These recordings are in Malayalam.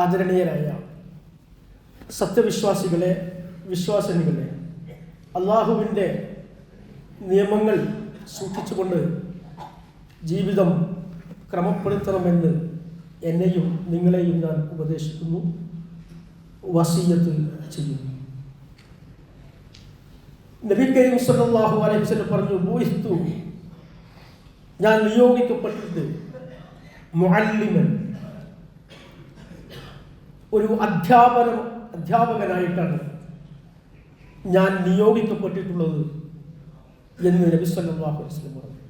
ആദരണീയരായ സത്യവിശ്വാസികളെ വിശ്വാസിനികളെ അള്ളാഹുവിന്റെ നിയമങ്ങൾ സൂക്ഷിച്ചുകൊണ്ട് ജീവിതം ക്രമപ്പെടുത്തണമെന്ന് എന്നെയും നിങ്ങളെയും ഞാൻ ഉപദേശിക്കുന്നു. വസീയത്ത് ചെയ്യുന്നു. നബി കരീം സല്ലല്ലാഹു അലൈഹി പറഞ്ഞു ബോയിസ്തു ഞാൻ നിയോഗിക്കപ്പെട്ടിട്ട് മുഅല്ലിമൻ ഒരു അധ്യാപന അധ്യാപകനായിട്ടാണ് ഞാൻ നിയോഗിക്കപ്പെട്ടിട്ടുള്ളത് എന്ന് നബിസ്വല്ലാഹു അലൈഹി വസല്ലം പറഞ്ഞു.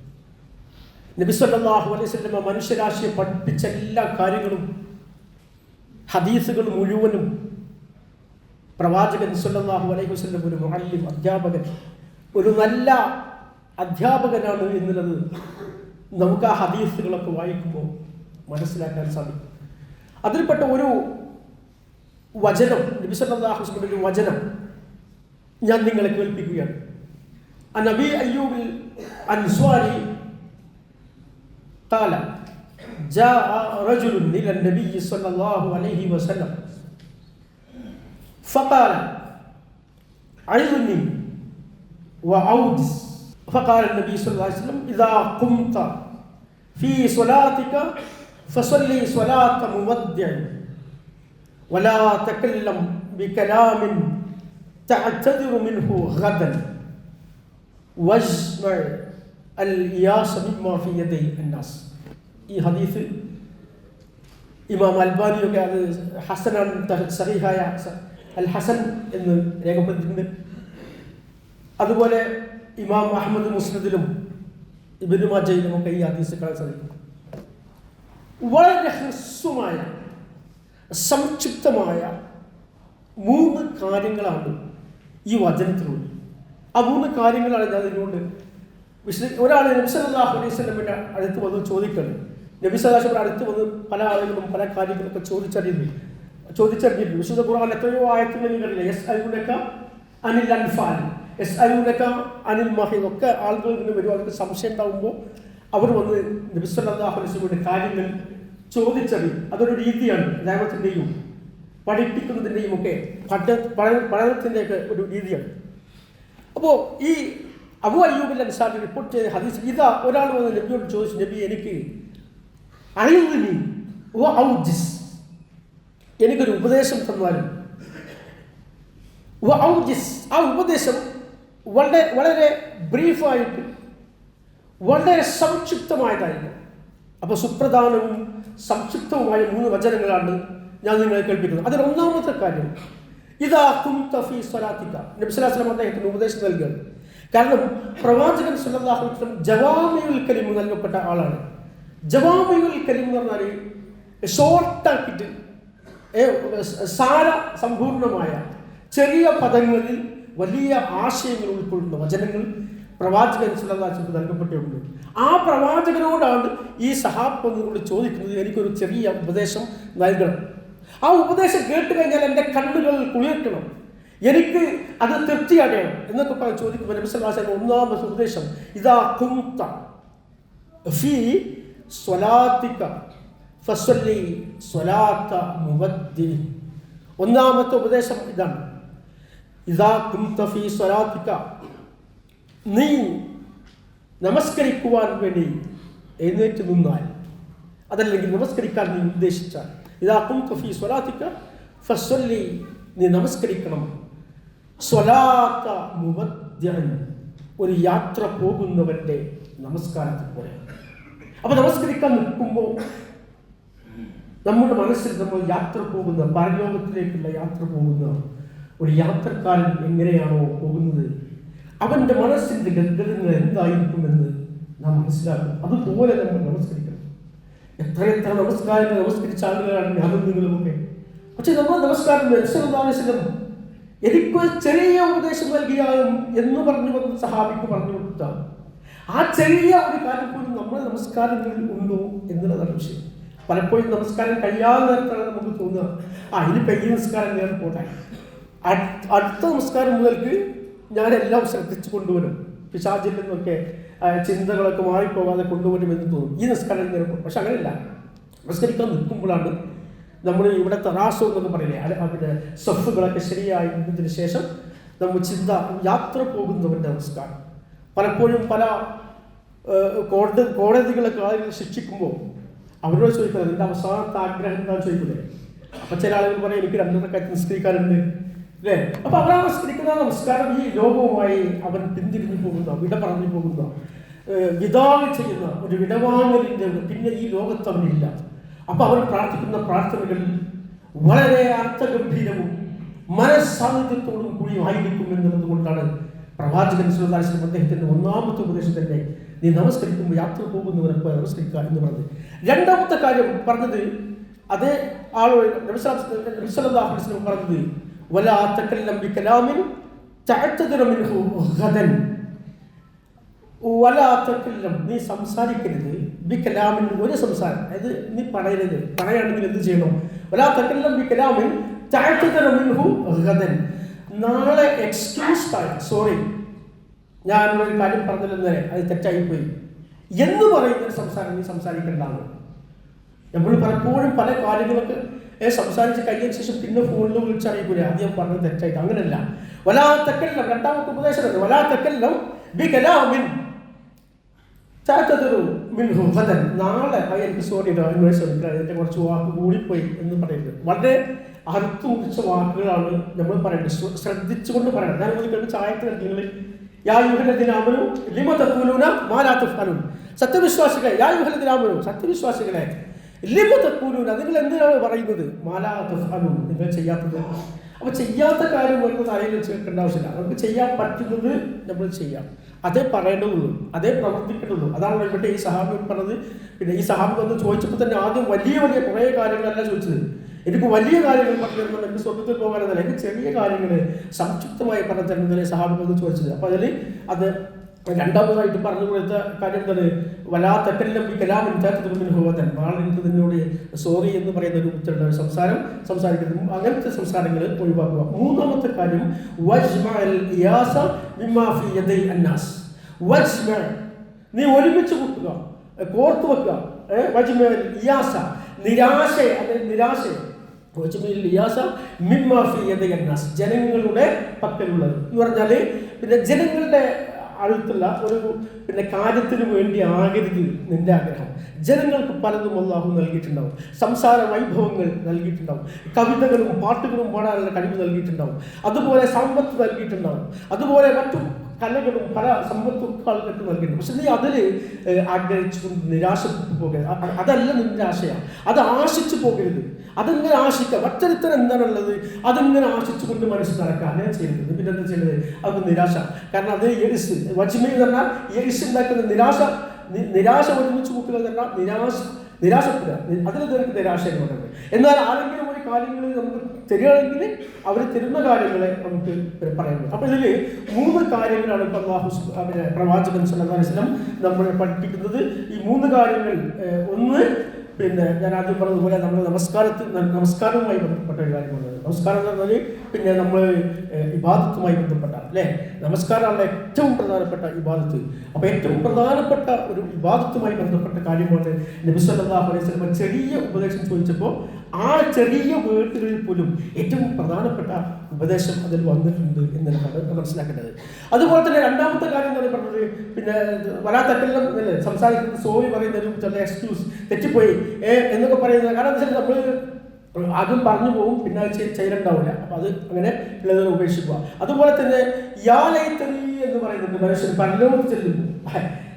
നബിസ്വല്ലാഹു അലൈഹി വസല്ലം മനുഷ്യരാശിയെ പഠിപ്പിച്ച എല്ലാ കാര്യങ്ങളും ഹദീസുകൾ മുഴുവനും പ്രവാചകൻ സല്ലല്ലാഹു അലൈഹി വസ്ലം ഒരു മുഅല്ലിം അധ്യാപകൻ ഒരു നല്ല അധ്യാപകനാണ് എന്നുള്ളത് നമുക്ക് ആ ഹദീസുകളൊക്കെ വായിക്കുമ്പോൾ മനസ്സിലാക്കാൻ സാധിക്കും. അതിൽപ്പെട്ട ഒരു വചനം നബി സല്ലല്ലാഹു അലൈഹി വസല്ലം ഒരു വചനം ഞാൻ നിങ്ങളെ കേൾപ്പിക്കുകയാണ് ആ നബി അയ്യൂബിൽ അൻസ്വാരി قال جاء رجل إلى النبي صلى الله عليه وسلم فقال عظني وعودس فقال النبي صلى الله عليه وسلم إذا قمت في صلاتك فصلي صلاة مودع ولا تكلم بكلام تعتذر منه غدا واجمع الإياس مما في يدي الناس ഈ ഹദീസ് ഇമാം അൽബാനിയൊക്കെ അത് ഹസനാൻ സഹീഹായ അൽ ഹസൻ എന്ന് രേഖപ്പെടുത്തിയിട്ടുണ്ട് അതുപോലെ ഇമാം അഹമ്മദ് മുസ്ലിദിലും ഇബിനു മജയിലും ഒക്കെ ഈ ഹദീസ് കാണാൻ സാധിക്കും വളരെ ഹ്രസ്വമായ സംക്ഷിപ്തമായ മൂന്ന് കാര്യങ്ങളാണ് ഈ വചനത്തിലുള്ളത്. ആ മൂന്ന് കാര്യങ്ങളാണ് ഞാൻ ഇതിനോട് വിശദ ഒരാൾ നബിസലാഹുലീസ്വലമിന്റെ അടുത്ത് വന്ന് ചോദിക്കണം. നബിസലാഹുലിന്റെ അടുത്ത് വന്ന് പല ആളുകളും പല കാര്യങ്ങളൊക്കെ ചോദിച്ചറിയുന്നു. ചോദിച്ചറിഞ്ഞിരുന്നു. വിശുദ്ധ ഖുർആൻ എത്രയോ ആയത്തുകൾ നിങ്ങളില്ല എസ് അയൂനക്ക അനിൽ അൻഫാൻ എസ് അയൂനക്ക അനിൽ മഹീദ്. ഒക്കെ ആളുകൾ ഇങ്ങനെ വരും അവർക്ക് സംശയം ഉണ്ടാകുമ്പോൾ അവർ വന്ന് നബി സല്ലാഹു അലൈഹി സ്വലമിയുടെ കാര്യങ്ങൾ ചോദിച്ചറിയും അതൊരു രീതിയാണ് ദൈവത്തിന്റെയും പഠിപ്പിക്കുന്നതിന്റെയും ഒക്കെ പഠന പഠനത്തിന്റെയൊക്കെ ഒരു രീതിയാണ്. അപ്പോൾ ഈ അബു അയ്യൂബിൽ അനുസാർ റിപ്പോർട്ട് ചെയ്ത ഹദീസ് ഇതാ ഒരാൾ വന്ന് നബിയോട് ചോദിച്ചു നബി എനിക്ക് അറിയുന്നിനി എനിക്കൊരു ഉപദേശം തന്നാലും. ആ ഉപദേശം വളരെ വളരെ ബ്രീഫായിട്ട് വളരെ സംക്ഷിപ്തമായതായിരുന്നു. അപ്പോൾ സുപ്രധാനവും സംക്ഷിപ്തവുമായ മൂന്ന് വചനങ്ങളാണ് ഞാൻ നിങ്ങളെ കേൾപ്പിക്കുന്നത്. അതിൽ ഒന്നാമത്തെ കാര്യം ഇതാ കും തഫി സ്വലാത്തിക്ക നബ്സലാസ്ലം അദ്ദേഹത്തിന് ഉപദേശം നൽകുകയാണ്. കാരണം പ്രവാചകൻ വസല്ലം ജവാമിയുൽ കലിമു നൽകപ്പെട്ട ആളാണ്. ജവാമിയുൽ കരിമു എന്ന് പറഞ്ഞാൽ ഷോർട്ടാക്കിയിട്ട് സാര സമ്പൂർണമായ ചെറിയ പദങ്ങളിൽ വലിയ ആശയങ്ങൾ ഉൾക്കൊള്ളുന്ന വചനങ്ങൾ പ്രവാചകൻ സുലതാശിക്ക് നൽകപ്പെട്ടിട്ടുണ്ട്. ആ പ്രവാചകനോടാണ് ഈ സഹാബ് വന്നുകൊണ്ട് ചോദിക്കുന്നത് എനിക്കൊരു ചെറിയ ഉപദേശം നൽകണം. ആ ഉപദേശം കേട്ട് കഴിഞ്ഞാൽ എന്റെ കണ്ണുകൾ കുളിർക്കണം. എനിക്ക് അത് തൃപ്തി അടയണം എന്നൊക്കെ പറഞ്ഞ് ചോദിക്കുമ്പോൾ നബിസ്വലാസൻ ഒന്നാമത്തെ ഉപദേശം ഇതാ കുന്ത ഫി ഒന്നാമത്തെ ഉപദേശം ഇതാണ്. ഇതാ ഫി സ്വലാത്തിക്ക നീ നമസ്കരിക്കുവാൻ വേണ്ടി എഴുന്നേറ്റ് നിന്നാൽ അതല്ലെങ്കിൽ നമസ്കരിക്കാൻ നീ ഉദ്ദേശിച്ചാൽ ഇതാ കുന്ത ഫി സ്വലാത്തിക്ക ഫസ്വല്ലി നീ നമസ്കരിക്കണം. സ്വലാത്ത മുവദ്യൻ ഒരു യാത്ര പോകുന്നവന്റെ നമസ്കാരത്തിൽ പോലെ അപ്പൊ നമസ്കരിക്കാൻ നിൽക്കുമ്പോൾ നമ്മുടെ മനസ്സിൽ നമ്മൾ യാത്ര പോകുന്ന പരലോകത്തിലേക്കുള്ള യാത്ര പോകുന്ന ഒരു യാത്രക്കാരൻ എങ്ങനെയാണോ പോകുന്നത്? അവന്റെ മനസ്സിന്റെ ഗദ്ഗതങ്ങൾ എന്തായിരിക്കുമെന്ന് നാം മനസ്സിലാക്കും. അതുപോലെ നമ്മൾ നമസ്കരിക്കണം. എത്ര എത്രയെത്ര നമസ്കാരങ്ങൾ നമസ്കരിച്ച ആളുകളാണ് ഞാനും നിങ്ങളുമൊക്കെ പക്ഷെ നമ്മുടെ നമസ്കാരം നബ്സലാസ്ലം എനിക്കൊരു ചെറിയ ഉപദേശം നൽകിയാലും എന്ന് പറഞ്ഞു വന്ന് സഹാബിക്ക് പറഞ്ഞു കൊടുത്താണ് ആ ചെറിയ ഒരു കാര്യം പോലും നമ്മുടെ നമസ്കാരങ്ങളിൽ ഉണ്ടോ എന്നുള്ളതാണ് വിഷയം. പലപ്പോഴും നമസ്കാരം കഴിയാതെ നേരത്താണ് നമുക്ക് തോന്നുക. ആ ഇനി പെയ്യ നമസ്കാരം ഞാൻ പോട്ടെ. അടുത്ത നമസ്കാരം മുതൽക്ക് ഞാനെല്ലാം ശ്രദ്ധിച്ചു കൊണ്ടുവരും. പിശാചിൽ നിന്നൊക്കെ ചിന്തകളൊക്കെ മാറിപ്പോകാതെ കൊണ്ടുവരുമെന്ന് തോന്നും. ഈ നിസ്കാരം നിരക്കും പോകും പക്ഷെ അങ്ങനെയല്ല. നമസ്കരിക്കാൻ നിൽക്കുമ്പോഴാണ് നമ്മൾ ഇവിടെ തറാസോ എന്നൊക്കെ പറയില്ലേ? അത് അവരുടെ സഫുകളൊക്കെ ശരിയായി ഇരുന്നതിന് ശേഷം നമ്മൾ ചിന്ത യാത്ര പോകുന്നവന്റെ നിസ്കാരം. പലപ്പോഴും പല കോടതി കോടതികളൊക്കെ ആളുകൾ ശിക്ഷിക്കുമ്പോൾ അവരോട് ചോദിക്കുന്നത് എന്റെ അവസാനത്തെ ആഗ്രഹം എന്താണെന്ന് ചോദിക്കുന്നത് അപ്പം ചില ആളുകൾ പറയും എനിക്ക് രണ്ടരക്കാറ്റ് നിസ്കരിക്കാറുണ്ട് അല്ലേ അപ്പൊ അവർ നമസ്കരിക്കുന്ന നമസ്കാരം ഈ ലോകവുമായി അവൻ പിന്തിരിഞ്ഞു പോകുന്ന വിട പറഞ്ഞു പോകുന്ന വിതാവ് ചെയ്യുന്ന ഒരു വിടവാങ്ങലിന്റെ പിന്നെ ഈ ലോകത്ത് അവനില്ല അപ്പൊ അവൻ പ്രാർത്ഥിക്കുന്ന പ്രാർത്ഥനകൾ വളരെ അർത്ഥഗംഭീരവും മനസ്സാന്നിധ്യത്തോടും കൂടി ആയിരിക്കും എന്നുള്ളത് പ്രവാചകൻ സുലതാശ്രം അദ്ദേഹത്തിന്റെ ഒന്നാമത്തെ ഉപദേശം തന്നെ നീ നമസ്കരിക്കുമ്പോൾ യാത്ര പോകുന്നവരെ നമസ്കരിക്കുക എന്ന് പറഞ്ഞത് രണ്ടാമത്തെ കാര്യം പറഞ്ഞത് അതേ ആളോട് നബിസ്വലാഹുസ്ലം പറഞ്ഞത് تكلم بكلام تعتذر منه മിൻഹു ഗദൻ. تكلم നീ സംസാരിക്കരുത്. ബി കലാമിൻ ഒരു സംസാരം. അതായത് നീ പറയരുത്. പറയുകയാണെങ്കിൽ എന്ത് ചെയ്യണം? വലാത്തക്കെല്ലാം ബി കലാമിൻ منه ഗദൻ. നാളെ എക്സ്ക്യൂസ് സോറി ഞാൻ ഒരു കാര്യം പറഞ്ഞില്ലെന്നേ അത് തെറ്റായിപ്പോയി. എന്ന് പറയുന്ന ഒരു സംസാരം നീ സംസാരിക്കേണ്ടതാണ്. നമ്മൾ പലപ്പോഴും പല കാര്യങ്ങളൊക്കെ ഏ, സംസാരിച്ച് കഴിഞ്ഞതിന് ശേഷം പിന്നെ ഫോണിൽ വിളിച്ചറിയിക്കൂലേ ആദ്യം പറഞ്ഞത് തെറ്റായിട്ട്. അങ്ങനെയല്ല വലാ തെക്കല്ലം രണ്ടാമത്തെ ഉപദേശം വലാ തെക്കല്ലം ബി കലാമിൻ നാളെ എനിക്ക് സോറി എന്നോട് കുറച്ച് വാക്ക് കൂടിപ്പോയി എന്ന് പറയുന്നത്. വളരെ അർത്ഥം മുറിച്ച വാക്കുകളാണ് നമ്മൾ പറയുന്നത് ശ്ര- ശ്രദ്ധിച്ചുകൊണ്ട് പറയണം. ഞാൻ നിങ്ങൾക്ക് ചായത്തിൽ നിങ്ങൾ യാ യുഹലദിനാമനു ലിമ തക്കൂലൂന മാലാ തുഫാനും സത്യവിശ്വാസികളെ സത്യവിശ്വാസികളെ നിങ്ങൾ എന്തിനാണ് പറയുന്നത്? മാലാ നിങ്ങൾ ചെയ്യാത്തത്. അപ്പൊ ചെയ്യാത്ത കാര്യം വരുന്ന തലയിൽ വെച്ച് വെക്കേണ്ട ആവശ്യമില്ല. നമുക്ക് ചെയ്യാൻ പറ്റുന്നത് നമ്മൾ ചെയ്യാം. അതേ പറയേണ്ടതുള്ളൂ. അതേ പ്രവർത്തിക്കേണ്ടതുള്ളൂ. അതാണ് ഇവിടെ ഈ സഹാബി പറഞ്ഞത്. പിന്നെ ഈ സഹാബി വന്ന് ചോദിച്ചപ്പോൾ തന്നെ ആദ്യം വലിയ വലിയ കുറേ കാര്യങ്ങളല്ല ചോദിച്ചത്. എനിക്ക് വലിയ കാര്യങ്ങൾ പറഞ്ഞു തരണം. സ്വന്തത്തിൽ സ്വർഗത്തിൽ പോകാനെന്നല്ല എനിക്ക് ചെറിയ കാര്യങ്ങൾ സംക്ഷിപ്തമായി പറഞ്ഞു തരുന്നതിനെ സഹാബി വന്ന് ചോദിച്ചത്. അപ്പോൾ അതിൽ അത് രണ്ടാമതായിട്ട് പറഞ്ഞു കൊടുത്ത കാര്യം എന്താണ്? വല്ലാത്തക്കല്ലം ഈ കലാമിൻ ചാറ്റത്തുമ്പിന് ഹോവതൻ നാളെ എനിക്ക് നിന്നോട് സോറി എന്ന് പറയുന്ന രൂപത്തിലുള്ള സംസാരം സംസാരിക്കുന്നു. അങ്ങനത്തെ സംസാരങ്ങൾ ഒഴിവാക്കുക. മൂന്നാമത്തെ കാര്യം അന്നാസ്. നീ ഒരുമിച്ച് കൂട്ടുക. കോർത്തു വെക്കുക. ഇയാസ. നിരാശ. അതായത് നിരാശ. ജനങ്ങളുടെ പക്കലുള്ളത്. എന്ന് പറഞ്ഞാൽ പിന്നെ ജനങ്ങളുടെ അടുത്തുള്ള ഒരു പിന്നെ കാര്യത്തിന് വേണ്ടി ആകരുത് നിന്റെ ആഗ്രഹം. ജനങ്ങൾക്ക് പലതും അള്ളാഹു നൽകിയിട്ടുണ്ടാവും. സംസാര വൈഭവങ്ങൾ നൽകിയിട്ടുണ്ടാവും. കവിതകളും പാട്ടുകളും പാടാനുള്ള കഴിവ് നൽകിയിട്ടുണ്ടാവും. അതുപോലെ സമ്പത്ത് നൽകിയിട്ടുണ്ടാവും. അതുപോലെ മറ്റു കലകളും പല സമ്പത്തും ആളുകൾക്ക് നൽകിയിട്ടുണ്ട്. പക്ഷെ നീ അതിൽ ആഗ്രഹിച്ചുകൊണ്ട് നിരാശപ്പെട്ടു പോകരുത്. അതല്ല നിന്റെ ആശയാണ് അത് ആശിച്ചു പോകരുത്. അതിങ്ങനെ ആശിക്കുക മറ്റൊരുത്തരം എന്താണുള്ളത്? അതിങ്ങനെ ആശിച്ചുകൊണ്ട് മനസ്സിൽ നടക്കുക? അങ്ങനെ ചെയ്യരുത് പിന്നെ എന്താ ചെയ്യുന്നത് അത് നിരാശ. കാരണം അത് എരിസ് വജ്മി എന്ന് പറഞ്ഞാൽ എരിസ് ഉണ്ടാക്കുന്ന നിരാശ നിരാശ ഒരുമിച്ച് കൂട്ടുക എന്ന് പറഞ്ഞാൽ നിരാശ നിരാശപ്പെടുക. അതിൽ നിനക്ക് നിരാശ എന്ന് പറയുന്നത്. എന്നാൽ ആരെങ്കിലും ഒരു കാര്യങ്ങൾ നമുക്ക് തരികയാണെങ്കിൽ അവർ തരുന്ന കാര്യങ്ങളെ നമുക്ക് പറയുന്നത് അപ്പൊ ഇതിൽ മൂന്ന് കാര്യങ്ങളാണ് ഇപ്പം പ്രവാചകൻ സല്ലല്ലാഹു അലൈഹി നമ്മൾ പഠിപ്പിക്കുന്നത്. ഈ മൂന്ന് കാര്യങ്ങൾ ഒന്ന് പിന്നെ ഞാൻ ആദ്യം പറഞ്ഞതുപോലെ നമ്മൾ നമസ്കാരത്തിൽ നമസ്കാരവുമായി ബന്ധപ്പെട്ട ഒരു കാര്യമുണ്ട് നമസ്കാരം എന്ന് പറഞ്ഞാൽ പിന്നെ നമ്മൾ വിവാദത്തുമായി ബന്ധപ്പെട്ട അല്ലേ? നമസ്കാരമാണ് ഏറ്റവും പ്രധാനപ്പെട്ട വിവാദത്ത് അപ്പോൾ ഏറ്റവും പ്രധാനപ്പെട്ട ഒരു വിവാദത്തുമായി ബന്ധപ്പെട്ട കാര്യമാണ് നബി സല്ലല്ലാഹു അലൈഹി ചെറിയ ഉപദേശം ചോദിച്ചപ്പോൾ ആ ചെറിയ വേർഡുകളിൽ പോലും ഏറ്റവും പ്രധാനപ്പെട്ട ഉപദേശം അതിൽ വന്നിട്ടുണ്ട് എന്നാണ് മനസ്സിലാക്കേണ്ടത്. അതുപോലെ തന്നെ രണ്ടാമത്തെ കാര്യം എന്താണ് പറഞ്ഞത് പിന്നെ വരാത്തക്കെല്ലാം സംസാരിക്കുന്നത് സോറി പറയുന്നതിനും ചില എക്സ്ക്യൂസ് തെറ്റിപ്പോയി എന്നൊക്കെ പറയുന്നത് കാരണം എന്താ വെച്ചാൽ നമ്മൾ ആദ്യം പറഞ്ഞു പോകും പിന്നെ അത് ചെയ്- ചെയ്യലുണ്ടാവില്ല. അപ്പം അത് അങ്ങനെ ഉള്ളതിനെ ഉപേക്ഷിക്കുക. അതുപോലെ തന്നെ യാലൈത്തറി എന്ന് പറയുന്നുണ്ട് മനുഷ്യൻ പരലോകത്ത് ചെല്ലുന്നു.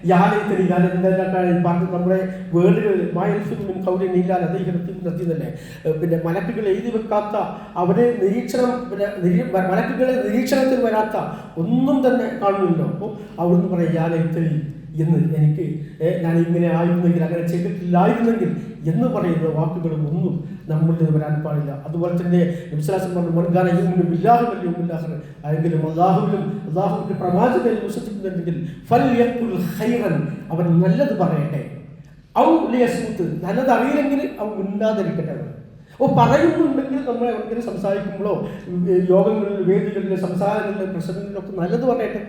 ഞാൻ എന്തെല്ലാം പറഞ്ഞു നമ്മുടെ വേർഡുകൾ മായൽഫിനും കൗര്യനില്ലാൽ അദ്ദേഹത്തിൽ തന്നെ. പിന്നെ മലക്കുകൾ എഴുതി വെക്കാത്ത അവരെ നിരീക്ഷണം പിന്നെ നിരീ- മലക്കുകളെ നിരീക്ഷണത്തിൽ വരാത്ത ഒന്നും തന്നെ കാണുന്നില്ല. അപ്പോൾ അവിടുന്ന് പറയാം യാലൈത്തറി എന്ന് എനിക്ക് ഞാൻ ഇങ്ങനെ ആയിരുന്നെങ്കിൽ അങ്ങനെ ചെയ്തിട്ടില്ലായിരുന്നെങ്കിൽ എന്ന് പറയുന്ന വാക്കുകളും ഒന്നും നിന്ന് വരാൻ പാടില്ല. അതുപോലെ തന്നെ ഖൈറൻ അവൻ നല്ലത് പറയട്ടെ. ഔ നല്ലത് അറിയില്ലെങ്കിൽ അവൻ ഉണ്ടാതിരിക്കട്ടെ അവൻ. അപ്പോൾ പറയുന്നുണ്ടെങ്കിൽ നമ്മൾ എവിടെയെങ്കിലും സംസാരിക്കുമ്പോഴോ യോഗങ്ങളിൽ വേദികളിൽ സംസാരങ്ങളിൽ പ്രസംഗങ്ങളിലൊക്കെ നല്ലത് പറയട്ടെ.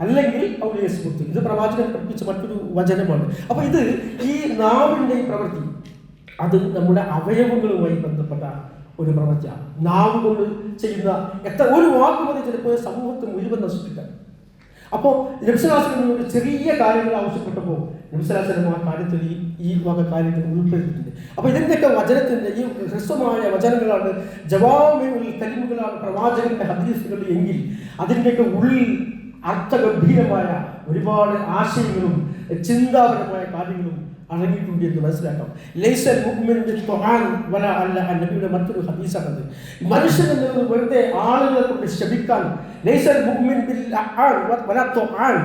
അല്ലെങ്കിൽ ഔലിയ സ്മൃതി ഇത് പ്രവാചകൻ പഠിപ്പിച്ച മറ്റൊരു വചനമാണ്. അപ്പോൾ ഇത് ഈ നാവിന്റെ പ്രവൃത്തി അത് നമ്മുടെ അവയവങ്ങളുമായി ബന്ധപ്പെട്ട ഒരു പ്രവൃത്തിയ നാവ് കൊണ്ട് ചെയ്യുന്ന എത്ര ഒരു വാക്ക് മതി ചിലപ്പോൾ സമൂഹത്തെ മുഴുവൻ നശിപ്പിക്കാൻ. അപ്പോൾ ഒരു ചെറിയ കാര്യങ്ങൾ ആവശ്യപ്പെട്ടപ്പോൾ നബ്സലാസനം ആ കാര്യത്തിൽ ഈ ഈ വക കാര്യത്തിൽ ഉൾപ്പെടുത്തിയിട്ടുണ്ട്. അപ്പോൾ ഇതിന്റെയൊക്കെ വചനത്തിന്റെ ഈ ഹ്രസ്വമായ വചനങ്ങളാണ്? ജവാബുകൾ കരിമുകളാണ് പ്രവാചകന്റെ ഹദീസുകൾ എങ്കിൽ അതിന്റെയൊക്കെ ഉള്ളിൽ അർത്ഥഗംഭീരമായ ഒരുപാട് ആശയങ്ങളും ചിന്താപരമായ കാര്യങ്ങളും അടങ്ങിയിട്ടുണ്ട് എന്ന് മനസ്സിലാക്കാം. ലൈസൽ ബിൽ ഖുർആൻ വല അല്ല നബിയുടെ മറ്റൊരു ഹദീസാണത് മനുഷ്യൻ എന്നത് വെറുതെ ആളുകളെ കൊണ്ട് ശപിക്കാൻ ലൈസൽ മുഅ്മിൻ ബിൽ വല ഖുർആൻ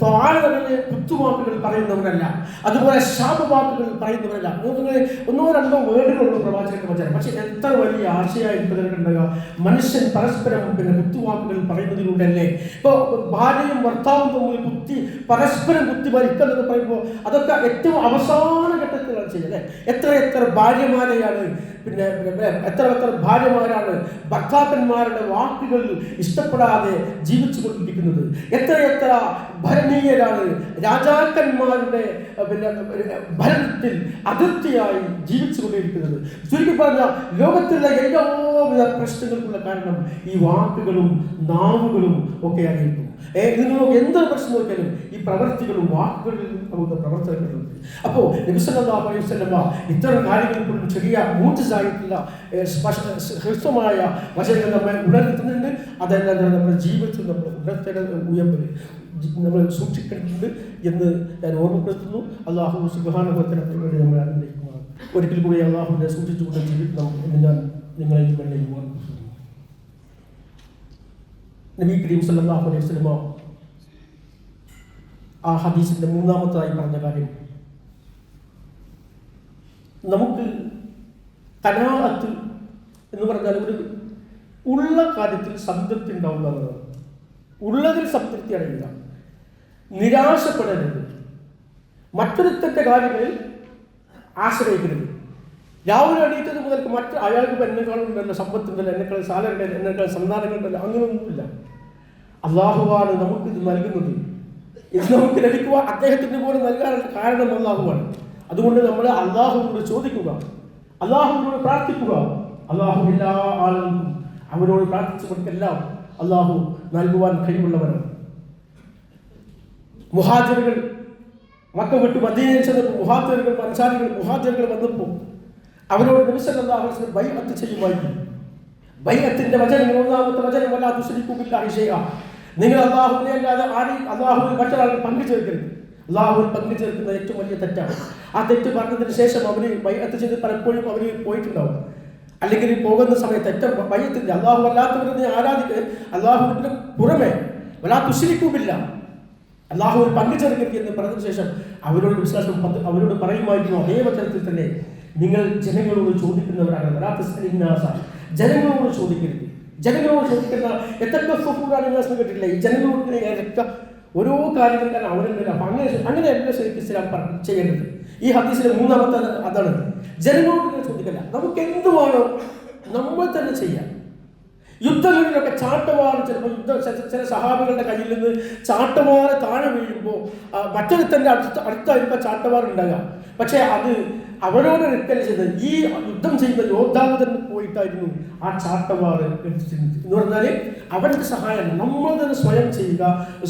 ഖുർആൻ എന്നത് കുത്തുവാക്കുകൾ പറയുന്നവരല്ല. അതുപോലെ ശാപവാക്കുകൾ പറയുന്നവരല്ല. നിങ്ങൾ ഒന്നോ രണ്ടോ വേർഡുകളുള്ള പ്രവാചകന്റെ വചനം പക്ഷെ എത്ര വലിയ ആശയമായിട്ട് ഉണ്ടാകുക മനുഷ്യൻ പരസ്പരം പിന്നെ കുത്തുവാക്കുകൾ പറയുന്നതിലൂടെയല്ലേ? ഇപ്പോൾ ഭാര്യയും ഭർത്താവും തമ്മിൽ കുത്തി പരസ്പരം കുത്തി മരിക്കുന്നത് പറയുമ്പോൾ അതൊക്കെ ഏറ്റവും അവസാന ഘട്ടത്തിലാണ് ചെയ്യുന്നത്. എത്ര എത്ര ഭാര്യമാരെയാണ് പിന്നെ എത്ര എത്ര ഭാര്യമാരാണ് ഭർത്താക്കന്മാരുടെ വാക്കുകൾ ഇഷ്ടപ്പെടാതെ ജീവിച്ചു കൊണ്ടിരിക്കുന്നത്. എത്ര എത്ര ഭരണീയരാണ് രാജാക്കന്മാരുടെ പിന്നെ ഭരണത്തിൽ അതിർത്തിയായി ജീവിച്ചു കൊണ്ടിരിക്കുന്നത്. ചുരുക്കി പറഞ്ഞ ലോകത്തിലുള്ള എല്ലാവിധ പ്രശ്നങ്ങൾക്കുള്ള കാരണം ഈ വാക്കുകളും നാവുകളും ഒക്കെ ആയിരിക്കും ഏ നിങ്ങൾ എന്തൊരു പ്രശ്നം നോക്കിയാലും പ്രവർത്തികളും വാക്കുകളിൽ നമുക്ക് പ്രവർത്തനങ്ങളുണ്ട്. അപ്പോൾ നബിസല്ലാഹു അലൈഹി ഇത്തരം കാര്യങ്ങൾക്കൊന്നും ചെറിയ മൂർച്ചസായിട്ടുള്ള ഹ്രസ്വമായ വചനങ്ങൾ നമ്മെ ഉണർത്തുന്നുണ്ട്. അതെല്ലാം തന്നെ നമ്മുടെ ജീവിതത്തിൽ നമ്മൾ ഉണർത്തേണ്ട ഉയർന്നത് നമ്മൾ സൂക്ഷിക്കേണ്ടതുണ്ട് എന്ന് ഞാൻ ഓർമ്മപ്പെടുത്തുന്നു. അള്ളാഹു സുബാനുഭവത്തിനത്തിന് വേണ്ടി നമ്മൾ അനുഗ്രഹിക്കുമാണ് ഒരിക്കൽ കൂടി അള്ളാഹുവിനെ സൂക്ഷിച്ചുകൊണ്ട് ജീവിക്കണം എന്ന് ഞാൻ നിങ്ങളെ വേണ്ടി ഓർമ്മിപ്പിക്കുന്നു നബി കരീം സല്ലാഹു അലൈഹി വസല്ലമ ആ ഹദീസിന്റെ മൂന്നാമത്തതായി പറഞ്ഞ കാര്യം. നമുക്ക് കനാഅത്ത് എന്ന് പറഞ്ഞാൽ ഒരു ഉള്ള കാര്യത്തിൽ സംതൃപ്തി ഉണ്ടാവുന്നതാണ് ഉള്ളതിൽ സംതൃപ്തി അറിയില്ല നിരാശപ്പെടരുത്. മറ്റൊരുത്തന്റെ കാര്യങ്ങളിൽ ആശ്രയിക്കരുത്. രാവിലെ അടിയിട്ടത് മുതൽക്ക് മറ്റ് അയാൾക്ക് എന്നെക്കാളും ഉണ്ടല്ലോ സമ്പത്തുണ്ടല്ലോ എന്നെക്കാൾ സാലറി ഉണ്ടല്ലോ എന്നെക്കാൾ സന്താനങ്ങളുണ്ടല്ലോ അങ്ങനെയൊന്നുമില്ല. അള്ളാഹുവാണ് നമുക്കിത് നൽകുന്നത്. ഇത് നമുക്ക് ലഭിക്കുക അദ്ദേഹത്തിന് പോലും നൽകാനുള്ള കാരണം അള്ളാഹുവാണ്. അതുകൊണ്ട് നമ്മൾ അള്ളാഹുവിനോട് ചോദിക്കുക. അള്ളാഹുവിനോട് പ്രാർത്ഥിക്കുക. അള്ളാഹു എല്ലാ ആളുകൾക്കും അവരോട് പ്രാർത്ഥിച്ചവർക്കെല്ലാം അള്ളാഹു നൽകുവാൻ കഴിവുള്ളവരാണ് മുഹാജറുകൾ മക്ക വിട്ട് മദീനയിൽ ചെന്നപ്പോൾ മുഹാജറുകൾ അൻസാരികൾ മുഹാജറുകൾ വന്നപ്പോൾ അവരോട് നിമിഷം ബൈ അത്ത് ചെയ്യുമായിരുന്നു. ബൈഅത്തിന്റെ വചനം ഒന്നാമത്തെ വചനം വല്ലാതെ തുഷരിക്കുമില്ല അഭിഷേക നിങ്ങൾ അള്ളാഹുവിനെ അല്ലാതെ ആരെയും അള്ളാഹുവിൽ മറ്റൊരാൾക്ക് പങ്കു ചേർക്കരുത് അള്ളാഹുവിൽ പങ്കു ചേർക്കുന്നത് ഏറ്റവും വലിയ തെറ്റാണ്. ആ തെറ്റ് പറഞ്ഞതിന് ശേഷം അവർ വൈകത്ത് ചെയ്ത് പലപ്പോഴും അവർ പോയിട്ടുണ്ടാവും. അല്ലെങ്കിൽ പോകുന്ന സമയത്ത് തെറ്റ ഭയത്തില്ല അള്ളാഹു അല്ലാത്തവരെ നീ ആരാധിക്കുക അള്ളാഹുവിന്റെ പുറമെ വല്ലാ തുഷരിക്കുമില്ല അള്ളാഹുവിൽ പങ്കു ചേർക്കരുത് എന്ന് പറഞ്ഞതിന് ശേഷം അവരോട് വിശ്വാസം അവരോട് പറയുമായിരുന്നു അതേ വചനത്തിൽ തന്നെ നിങ്ങൾ ജനങ്ങളോട് ചോദിക്കുന്നവരാണ്. വലാത്ത ജനങ്ങളോട് ചോദിക്കരുത്. ജനങ്ങളോട് ശ്രദ്ധിക്കുന്ന എത്രയൊക്കെ സ്വപ്നാണ് നിങ്ങൾ കേട്ടിട്ടില്ല. ഈ ജനങ്ങളോട് ഓരോ കാര്യങ്ങളും കാരണം അവരുണ്ടല്ലോ അപ്പം അങ്ങനെ എന്നെ ശരിക്കും ഇസ്ലാം ചെയ്യേണ്ടത്. ഈ ഹദീസിലെ മൂന്നാമത്തെ അതാണ്. ജനങ്ങളോട് ഇങ്ങനെ ചോദിക്കില്ല. നമുക്ക് എന്തുവാണോ നമ്മൾ തന്നെ ചെയ്യാം. യുദ്ധങ്ങളിലൊക്കെ ചാട്ടവാറ് ചിലപ്പോൾ യുദ്ധ ചില- സഹാബികളുടെ കയ്യിൽ നിന്ന് ചാട്ടവാറ് താഴെ വീഴുമ്പോൾ മറ്റൊരുത്തന്റെ അടുത്ത അടുത്തായിരിക്കും ചാട്ടവാറ് ഉണ്ടാകുക പക്ഷേ അത് അവരോട് റിപ്പയർ ചെയ്തത് ഈ യുദ്ധം ചെയ്യുന്ന യോദ്ധാവ് തന്നെ പോയിട്ടായിരുന്നു ആ ചാട്ടവാർ എടുത്തിരുന്നത്. എന്ന് പറഞ്ഞാൽ അവരുടെ സഹായം നമ്മൾ തന്നെ സ്വയം ചെയ്യുക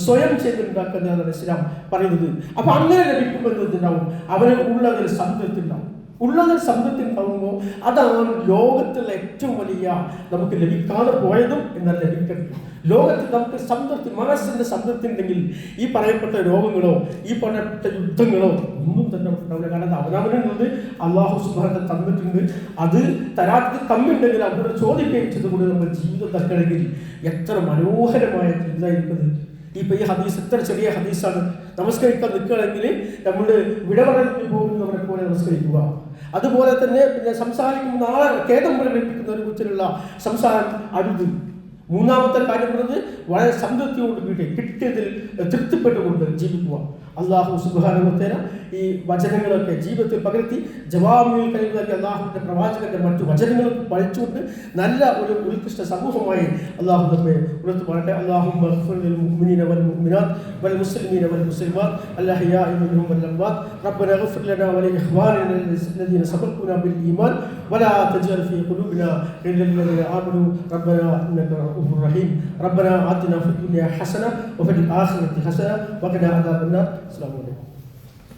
സ്വയം ചെയ്തുണ്ടാക്കുന്നതാണ് ഇസ്ലാം പറയുന്നത്. അപ്പൊ അങ്ങനെ ലഭിക്കുമെന്നതുണ്ടാവും അവന് ഉള്ളതിൽ സംതൃപ്തി ഉണ്ടാവും. ഉള്ളത് സംതൃപ്തി ഉണ്ടാകുമ്പോൾ അതാണ് ലോകത്തിലെ ഏറ്റവും വലിയ നമുക്ക് ലഭിക്കാതെ പോയതും എന്നാൽ ലഭിക്കുന്നത് ലോകത്തിൽ നമുക്ക് സംതൃപ്തി മനസ്സിന്റെ സംതൃപ്തി ഉണ്ടെങ്കിൽ ഈ പറയപ്പെട്ട രോഗങ്ങളോ ഈ പറയപ്പെട്ട യുദ്ധങ്ങളോ ഒന്നും തന്നെ ഉണ്ടാവില്ല. കാരണം അവനവനുണ്ട് അള്ളാഹു സുബാനെ തന്നിട്ടുണ്ട്. അത് തരാത്ത തമ്മിണ്ടെങ്കിൽ അവരോട് ചോദിക്കുകയും ചെയ്തുകൊണ്ട് നമ്മുടെ ജീവിതം തക്കണമെങ്കിൽ എത്ര മനോഹരമായ ജീവിതമായിരിക്കുന്നത് ഇപ്പൊ ഈ ഹദീസ് എത്ര ചെറിയ ഹദീസാണ്. നമസ്കരിക്കാൻ നിൽക്കുകയാണെങ്കിൽ നമ്മൾ വിട പോകുന്നവരെ പോലെ നമസ്കരിക്കുക. അതുപോലെ തന്നെ പിന്നെ സംസാരിക്കുന്ന ആളെ കേതം പ്രകടിപ്പിക്കുന്നതിനെ കുറിച്ചുള്ള സംസാരം അരുത്. മൂന്നാമത്തെ കാര്യം പറയുന്നത് വളരെ സംതൃപ്തിയോട് കൂടി കിട്ടിയതിൽ തൃപ്തിപ്പെട്ടുകൊണ്ട് ജീവിക്കുക അള്ളാഹു സുബാനുത്തേന ഈ വചനങ്ങളൊക്കെ ജീവിതത്തിൽ പകർത്തി ജവാമിയിൽ കഴിയുന്ന അള്ളാഹുവിൻ്റെ പ്രവാചകന്റെ മറ്റു വചനങ്ങൾ പഠിച്ചുകൊണ്ട് നല്ല ഒരു ഉത്കൃഷ്ട സമൂഹമായി അള്ളാഹു നമ്മെ ഉണർത്തുമാറട്ടെ അള്ളാഹു المؤمنين والمؤمنات والمسلمين والمسلمات الأحياء منهم والأموات ربنا اغفر لنا ولإخواننا الذين سبقونا بالإيمان ولا تجعل في قلوبنا غلا للذين آمنوا ربنا إنك رؤوف رحيم ربنا آتنا في الدنيا حسنة وفي الآخرة حسنة وقنا عذاب النار. السلام عليكم.